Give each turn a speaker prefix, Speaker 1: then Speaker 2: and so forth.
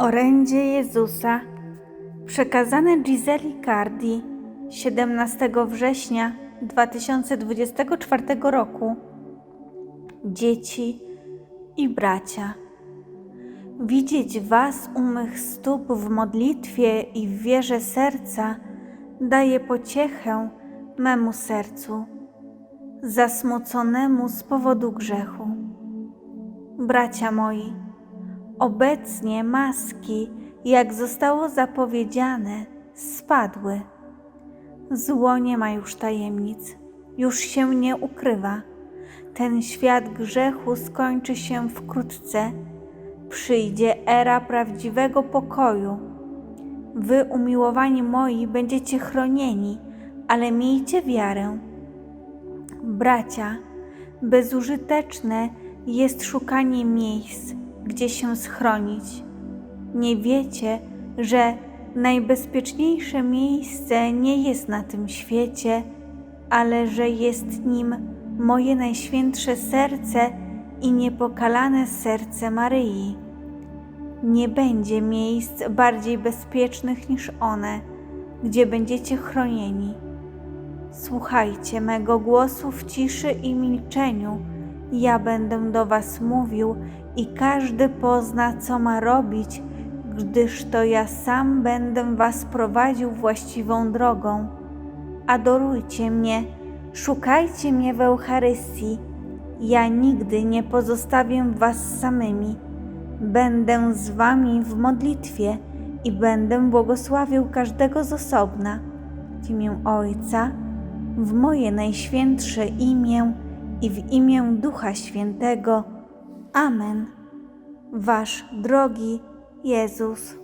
Speaker 1: Orędzie Jezusa przekazane Giseli Cardi 17 września 2024 roku. Dzieci i bracia, widzieć Was u mych stóp w modlitwie i w wierze serca daje pociechę memu sercu, zasmuconemu z powodu grzechu. Bracia moi, Obecnie maski, jak zostało zapowiedziane, spadły. Zło nie ma już tajemnic, już się nie ukrywa. Ten świat grzechu skończy się wkrótce. Przyjdzie era prawdziwego pokoju. Wy, umiłowani moi, będziecie chronieni, ale miejcie wiarę. Bracia, bezużyteczne jest szukanie miejsc, gdzie się schronić. Nie wiecie, że najbezpieczniejsze miejsce nie jest na tym świecie, ale że jest nim moje najświętsze serce i niepokalane serce Maryi. Nie będzie miejsc bardziej bezpiecznych niż one, gdzie będziecie chronieni. Słuchajcie mego głosu w ciszy i milczeniu. Ja będę do Was mówił i każdy pozna, co ma robić, gdyż to ja sam będę Was prowadził właściwą drogą. Adorujcie mnie, szukajcie mnie w Eucharystii. Ja nigdy nie pozostawię Was samymi. Będę z Wami w modlitwie i będę błogosławił każdego z osobna. W imię Ojca, w moje najświętsze imię i w imię Ducha Świętego. Amen. Wasz drogi Jezus.